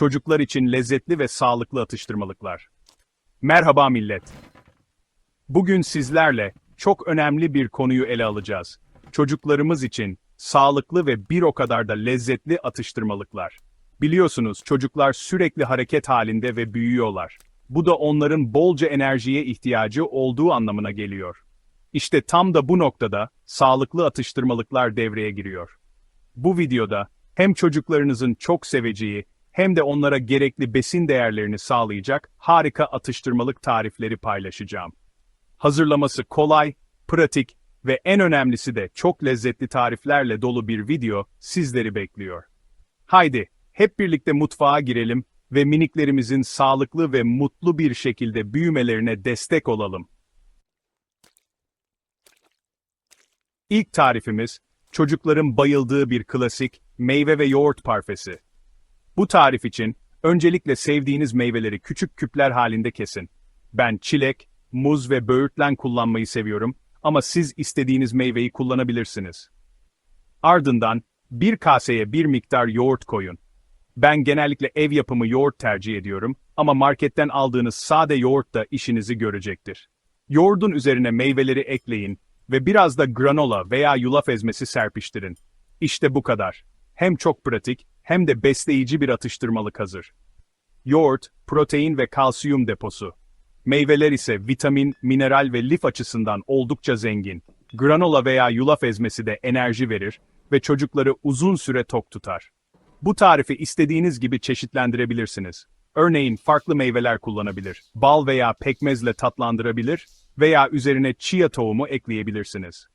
Çocuklar için lezzetli ve sağlıklı atıştırmalıklar. Merhaba millet. Bugün sizlerle çok önemli bir konuyu ele alacağız. Çocuklarımız için sağlıklı ve bir o kadar da lezzetli atıştırmalıklar. Biliyorsunuz çocuklar sürekli hareket halinde ve büyüyorlar. Bu da onların bolca enerjiye ihtiyacı olduğu anlamına geliyor. İşte tam da bu noktada sağlıklı atıştırmalıklar devreye giriyor. Bu videoda hem çocuklarınızın çok seveceği hem de onlara gerekli besin değerlerini sağlayacak harika atıştırmalık tarifleri paylaşacağım. Hazırlaması kolay, pratik ve en önemlisi de çok lezzetli tariflerle dolu bir video sizleri bekliyor. Haydi, hep birlikte mutfağa girelim ve miniklerimizin sağlıklı ve mutlu bir şekilde büyümelerine destek olalım. İlk tarifimiz, çocukların bayıldığı bir klasik meyve ve yoğurt parfesi. Bu tarif için öncelikle sevdiğiniz meyveleri küçük küpler halinde kesin. Ben çilek, muz ve böğürtlen kullanmayı seviyorum ama siz istediğiniz meyveyi kullanabilirsiniz. Ardından bir kaseye bir miktar yoğurt koyun. Ben genellikle ev yapımı yoğurt tercih ediyorum ama marketten aldığınız sade yoğurt da işinizi görecektir. Yoğurdun üzerine meyveleri ekleyin ve biraz da granola veya yulaf ezmesi serpiştirin. İşte bu kadar. Hem çok pratik hem de besleyici bir atıştırmalık hazır. Yoğurt, protein ve kalsiyum deposu. Meyveler ise vitamin, mineral ve lif açısından oldukça zengin. Granola veya yulaf ezmesi de enerji verir ve çocukları uzun süre tok tutar. Bu tarifi istediğiniz gibi çeşitlendirebilirsiniz. Örneğin farklı meyveler kullanabilir, bal veya pekmezle tatlandırabilir veya üzerine chia tohumu ekleyebilirsiniz.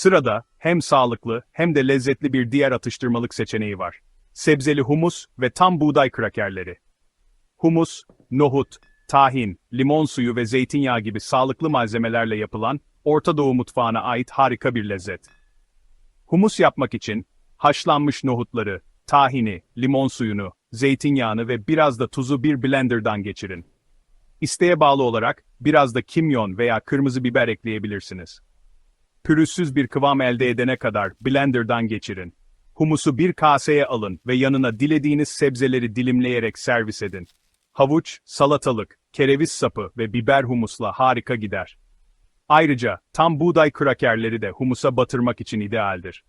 Sırada hem sağlıklı hem de lezzetli bir diğer atıştırmalık seçeneği var. Sebzeli humus ve tam buğday krakerleri. Humus, nohut, tahin, limon suyu ve zeytinyağı gibi sağlıklı malzemelerle yapılan Orta Doğu mutfağına ait harika bir lezzet. Humus yapmak için haşlanmış nohutları, tahini, limon suyunu, zeytinyağını ve biraz da tuzu bir blenderdan geçirin. İsteğe bağlı olarak biraz da kimyon veya kırmızı biber ekleyebilirsiniz. Pürüzsüz bir kıvam elde edene kadar blenderdan geçirin. Humusu bir kaseye alın ve yanına dilediğiniz sebzeleri dilimleyerek servis edin. Havuç, salatalık, kereviz sapı ve biber humusla harika gider. Ayrıca tam buğday krakerleri de humusa batırmak için idealdir.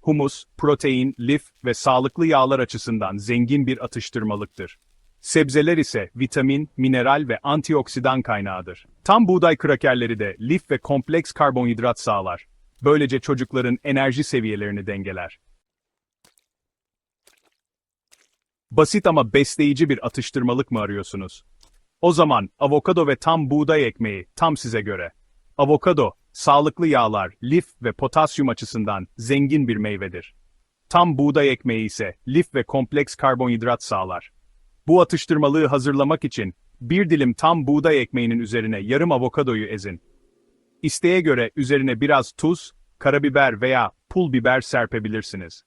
Humus, protein, lif ve sağlıklı yağlar açısından zengin bir atıştırmalıktır. Sebzeler ise vitamin, mineral ve antioksidan kaynağıdır. Tam buğday krakerleri de lif ve kompleks karbonhidrat sağlar. Böylece çocukların enerji seviyelerini dengeler. Basit ama besleyici bir atıştırmalık mı arıyorsunuz? O zaman avokado ve tam buğday ekmeği tam size göre. Avokado, sağlıklı yağlar, lif ve potasyum açısından zengin bir meyvedir. Tam buğday ekmeği ise lif ve kompleks karbonhidrat sağlar. Bu atıştırmalığı hazırlamak için bir dilim tam buğday ekmeğinin üzerine yarım avokadoyu ezin. İsteğe göre üzerine biraz tuz, karabiber veya pul biber serpebilirsiniz.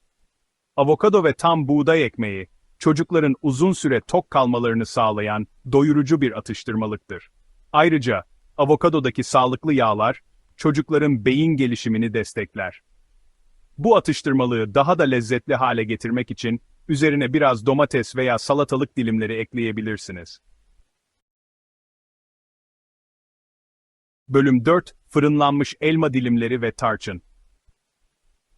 Avokado ve tam buğday ekmeği, çocukların uzun süre tok kalmalarını sağlayan doyurucu bir atıştırmalıktır. Ayrıca, avokadodaki sağlıklı yağlar, çocukların beyin gelişimini destekler. Bu atıştırmalığı daha da lezzetli hale getirmek için üzerine biraz domates veya salatalık dilimleri ekleyebilirsiniz. Bölüm 4 Fırınlanmış elma dilimleri ve tarçın.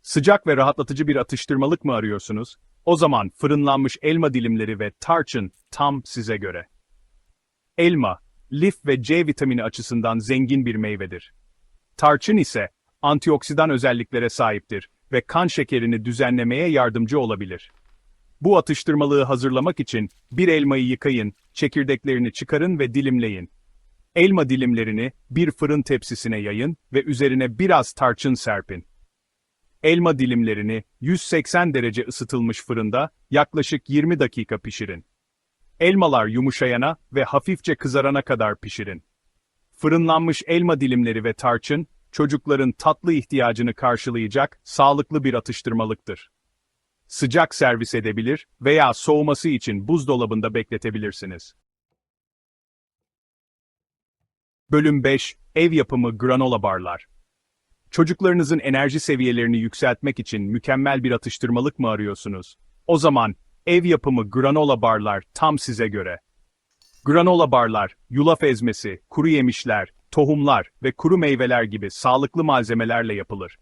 Sıcak ve rahatlatıcı bir atıştırmalık mı arıyorsunuz? O zaman fırınlanmış elma dilimleri ve tarçın tam size göre. Elma, lif ve C vitamini açısından zengin bir meyvedir. Tarçın ise antioksidan özelliklere sahiptir ve kan şekerini düzenlemeye yardımcı olabilir. Bu atıştırmalığı hazırlamak için bir elmayı yıkayın, çekirdeklerini çıkarın ve dilimleyin. Elma dilimlerini bir fırın tepsisine yayın ve üzerine biraz tarçın serpin. Elma dilimlerini 180 derece ısıtılmış fırında yaklaşık 20 dakika pişirin. Elmalar yumuşayana ve hafifçe kızarana kadar pişirin. Fırınlanmış elma dilimleri ve tarçın, çocukların tatlı ihtiyacını karşılayacak sağlıklı bir atıştırmalıktır. Sıcak servis edebilir veya soğuması için buzdolabında bekletebilirsiniz. Bölüm 5 Ev yapımı granola barlar. Çocuklarınızın enerji seviyelerini yükseltmek için mükemmel bir atıştırmalık mı arıyorsunuz? O zaman ev yapımı granola barlar tam size göre. Granola barlar, yulaf ezmesi, kuru yemişler, tohumlar ve kuru meyveler gibi sağlıklı malzemelerle yapılır.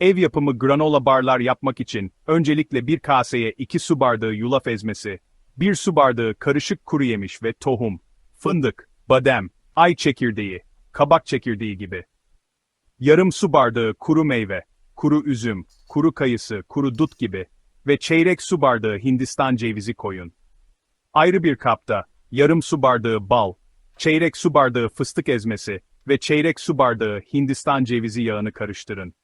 Ev yapımı granola barlar yapmak için öncelikle bir kaseye 2 su bardağı yulaf ezmesi, 1 su bardağı karışık kuru yemiş ve tohum, fındık, badem, ay çekirdeği, kabak çekirdeği gibi. Yarım su bardağı kuru meyve, kuru üzüm, kuru kayısı, kuru dut gibi ve çeyrek su bardağı Hindistan cevizi koyun. Ayrı bir kapta yarım su bardağı bal, çeyrek su bardağı fıstık ezmesi ve çeyrek su bardağı Hindistan cevizi yağını karıştırın.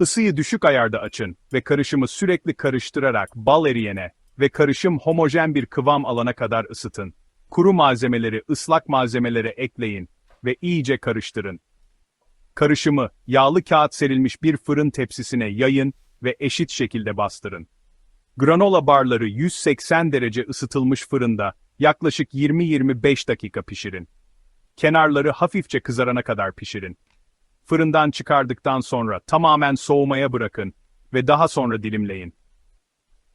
Isıyı düşük ayarda açın ve karışımı sürekli karıştırarak bal eriyene ve karışım homojen bir kıvam alana kadar ısıtın. Kuru malzemeleri ıslak malzemelere ekleyin ve iyice karıştırın. Karışımı yağlı kağıt serilmiş bir fırın tepsisine yayın ve eşit şekilde bastırın. Granola barları 180 derece ısıtılmış fırında yaklaşık 20-25 dakika pişirin. Kenarları hafifçe kızarana kadar pişirin. Fırından çıkardıktan sonra tamamen soğumaya bırakın ve daha sonra dilimleyin.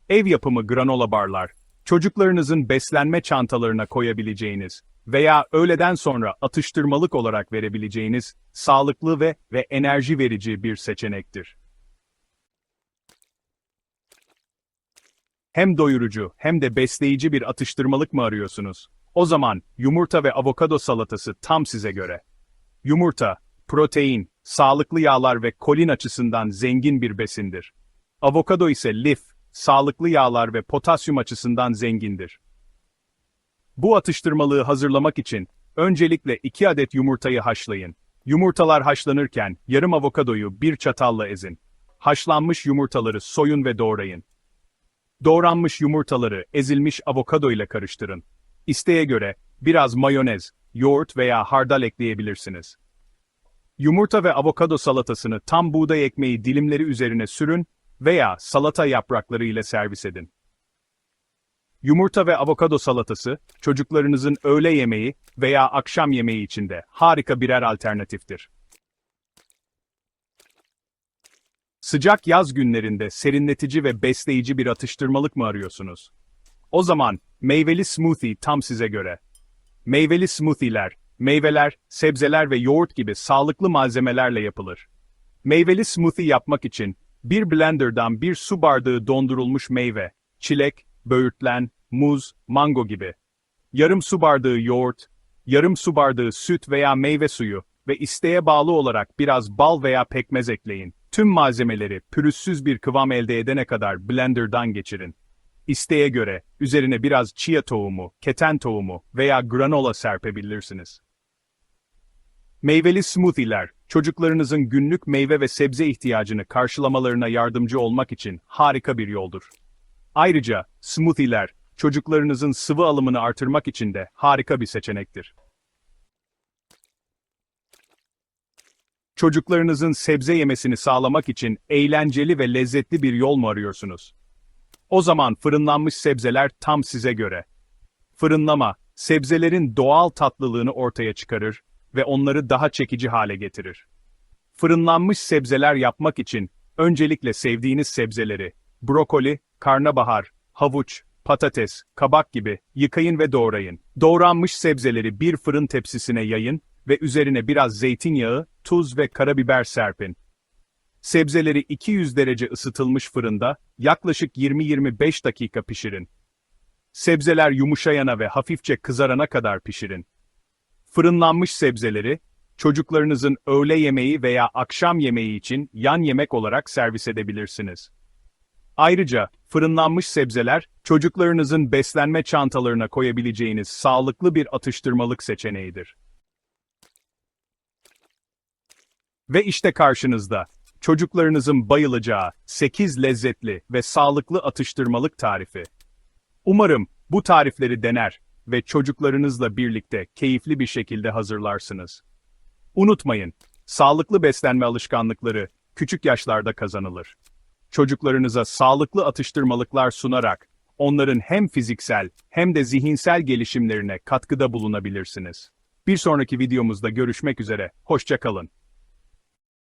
Ev yapımı granola barlar, çocuklarınızın beslenme çantalarına koyabileceğiniz veya öğleden sonra atıştırmalık olarak verebileceğiniz sağlıklı ve ve enerji verici bir seçenektir. Hem doyurucu hem de besleyici bir atıştırmalık mı arıyorsunuz? O zaman yumurta ve avokado salatası tam size göre. Yumurta, protein, sağlıklı yağlar ve kolin açısından zengin bir besindir. Avokado ise lif, sağlıklı yağlar ve potasyum açısından zengindir. Bu atıştırmalığı hazırlamak için öncelikle 2 adet yumurtayı haşlayın. Yumurtalar haşlanırken yarım avokadoyu bir çatalla ezin. Haşlanmış yumurtaları soyun ve doğrayın. Doğranmış yumurtaları ezilmiş avokado ile karıştırın. İsteğe göre biraz mayonez, yoğurt veya hardal ekleyebilirsiniz. Yumurta ve avokado salatasını tam buğday ekmeği dilimleri üzerine sürün veya salata yaprakları ile servis edin. Yumurta ve avokado salatası, çocuklarınızın öğle yemeği veya akşam yemeği içinde harika birer alternatiftir. Sıcak yaz günlerinde serinletici ve besleyici bir atıştırmalık mı arıyorsunuz? O zaman meyveli smoothie tam size göre. Meyveli smoothie'ler, meyveler, sebzeler ve yoğurt gibi sağlıklı malzemelerle yapılır. Meyveli smoothie yapmak için bir blenderdan bir su bardağı dondurulmuş meyve, çilek, böğürtlen, muz, mango gibi. Yarım su bardağı yoğurt, yarım su bardağı süt veya meyve suyu ve isteğe bağlı olarak biraz bal veya pekmez ekleyin. Tüm malzemeleri pürüzsüz bir kıvam elde edene kadar blenderdan geçirin. İsteğe göre üzerine biraz chia tohumu, keten tohumu veya granola serpebilirsiniz. Meyveli smoothie'ler, çocuklarınızın günlük meyve ve sebze ihtiyacını karşılamalarına yardımcı olmak için harika bir yoldur. Ayrıca smoothie'ler, çocuklarınızın sıvı alımını artırmak için de harika bir seçenektir. Çocuklarınızın sebze yemesini sağlamak için eğlenceli ve lezzetli bir yol mu arıyorsunuz? O zaman fırınlanmış sebzeler tam size göre. Fırınlama, sebzelerin doğal tatlılığını ortaya çıkarır ve onları daha çekici hale getirir. Fırınlanmış sebzeler yapmak için öncelikle sevdiğiniz sebzeleri, brokoli, karnabahar, havuç, patates, kabak gibi yıkayın ve doğrayın. Doğranmış sebzeleri bir fırın tepsisine yayın ve üzerine biraz zeytinyağı, tuz ve karabiber serpin. Sebzeleri 200 derece ısıtılmış fırında yaklaşık 20-25 dakika pişirin. Sebzeler yumuşayana ve hafifçe kızarana kadar pişirin. Fırınlanmış sebzeleri, çocuklarınızın öğle yemeği veya akşam yemeği için yan yemek olarak servis edebilirsiniz. Ayrıca, fırınlanmış sebzeler, çocuklarınızın beslenme çantalarına koyabileceğiniz sağlıklı bir atıştırmalık seçeneğidir. Ve işte karşınızda, çocuklarınızın bayılacağı 8 lezzetli ve sağlıklı atıştırmalık tarifi. Umarım bu tarifleri dener ve çocuklarınızla birlikte keyifli bir şekilde hazırlarsınız. Unutmayın, sağlıklı beslenme alışkanlıkları küçük yaşlarda kazanılır. Çocuklarınıza sağlıklı atıştırmalıklar sunarak onların hem fiziksel hem de zihinsel gelişimlerine katkıda bulunabilirsiniz. Bir sonraki videomuzda görüşmek üzere, hoşça kalın.